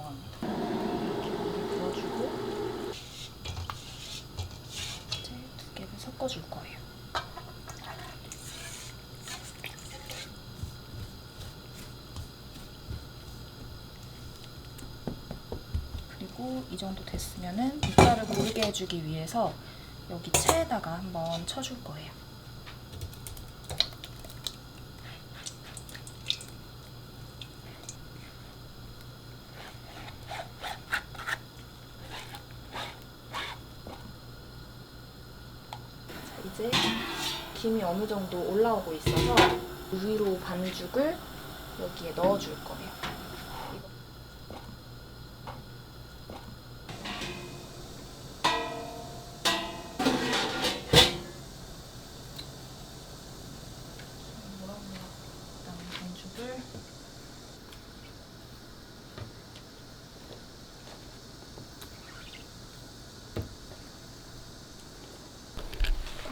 들어갑니다. 이렇게 부어주고 이제 두 개를 섞어줄 거예요. 그리고 이 정도 됐으면은 밑살을 고르게 해주기 위해서 여기 체에다가 한번 쳐줄 거예요. 자, 이제 김이 어느 정도 올라오고 있어서 위로 반죽을 여기에 넣어줄 거예요. 그다음 반죽을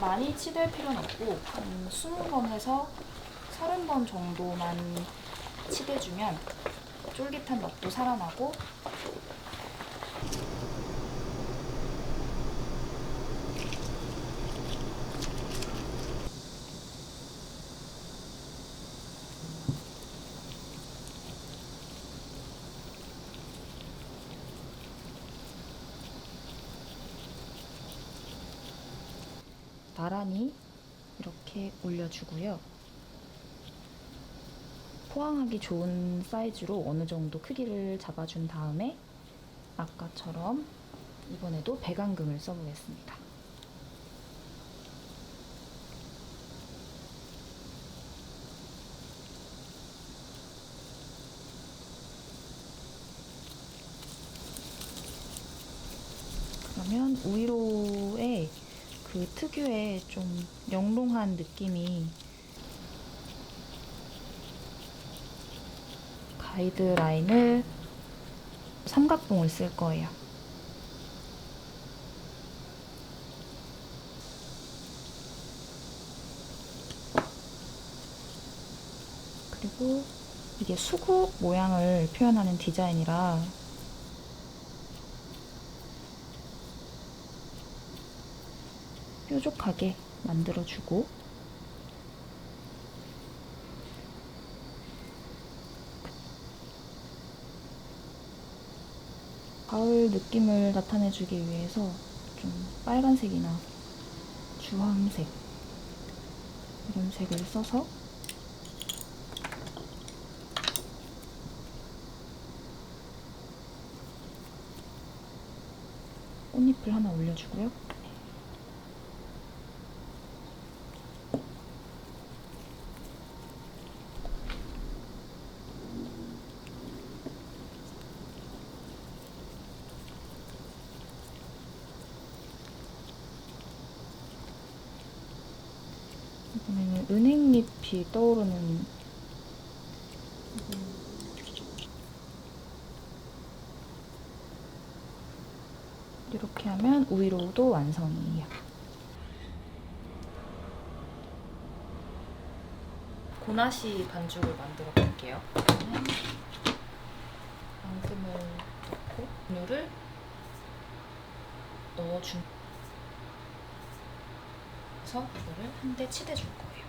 많이 치댈 필요는 없고 한 20번에서 30번 정도만 치대주면 쫄깃한 맛도 살아나고 나란히 이렇게 올려주고요. 포항하기 좋은 사이즈로 어느 정도 크기를 잡아준 다음에 아까처럼 이번에도 배강금을 써보겠습니다. 그러면 우이로의 그 특유의 좀 영롱한 느낌이 가이드라인을 삼각봉을 쓸 거예요. 그리고 이게 수국 모양을 표현하는 디자인이라 뾰족하게 만들어주고 가을 느낌을 나타내주기 위해서 좀 빨간색이나 주황색 이런 색을 써서 꽃잎을 하나 올려주고요. 이번에는 은행잎이 떠오르는 이렇게 하면 우이로우도 완성이에요. 고나시 반죽을 만들어 볼게요. 앙금을 넣고 분유를 넣어준 그래서 이거를 한 대 치대줄 거예요.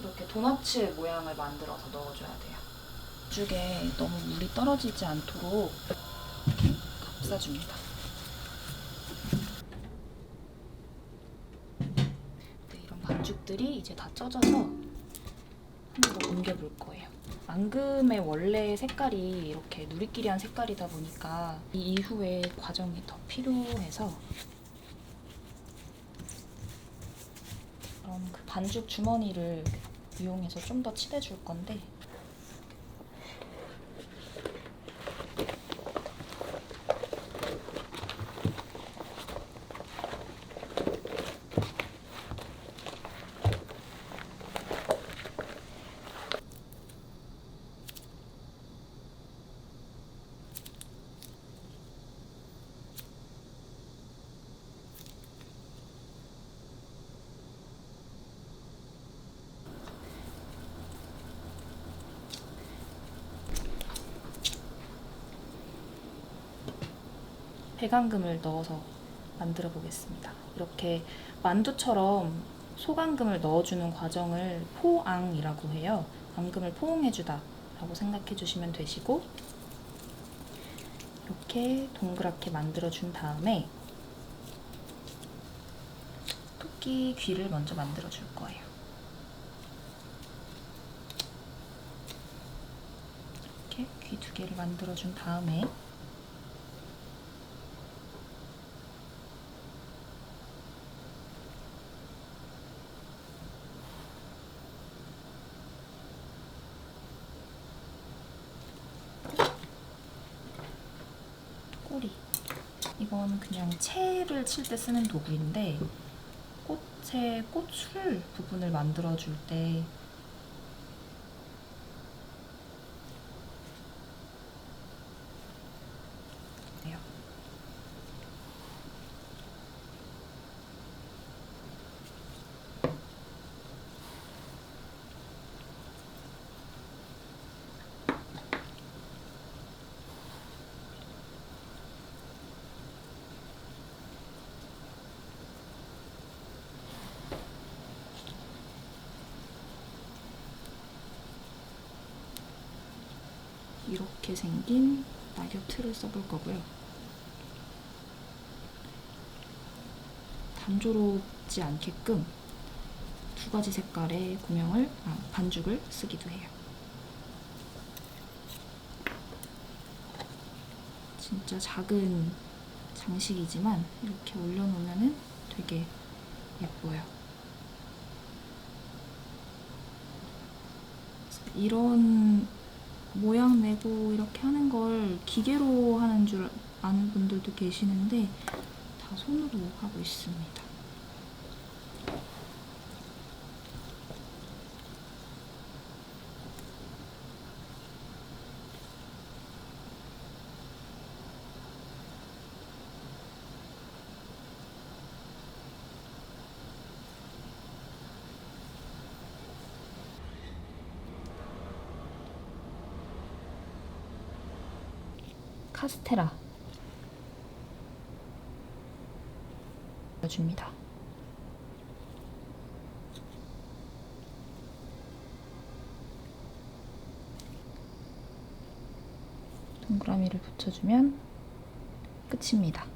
이렇게 도너츠 모양을 만들어서 넣어줘야 돼요. 반죽에 너무 물이 떨어지지 않도록 이렇게 감싸줍니다. 네, 이런 반죽들이 이제 다 쪄져서 한 번 옮겨볼 거예요. 앙금의 원래 색깔이 이렇게 누리끼리한 색깔이다 보니까 이 이후에 과정이 더 필요해서 그럼 그 반죽 주머니를 이용해서 좀 더 칠해줄 건데 배강금을 넣어서 만들어 보겠습니다. 이렇게 만두처럼 소강금을 넣어주는 과정을 포앙이라고 해요. 앙금을 포옹해주다 라고 생각해 주시면 되시고 이렇게 동그랗게 만들어 준 다음에 토끼 귀를 먼저 만들어 줄 거예요. 이렇게 귀 두 개를 만들어 준 다음에 꼬리 이건 그냥 채를 칠 때 쓰는 도구인데 꽃의 꽃술 부분을 만들어 줄 때 이렇게 생긴 낙엽 틀을 써볼 거고요. 단조롭지 않게끔 두 가지 색깔의 구명을 아, 반죽을 쓰기도 해요. 진짜 작은 장식이지만 이렇게 올려놓으면 되게 예뻐요. 이런 모양 내고 이렇게 하는 걸 기계로 하는 줄 아는 분들도 계시는데 다 손으로 하고 있습니다. 카스테라 줍니다. 동그라미를 붙여주면 끝입니다.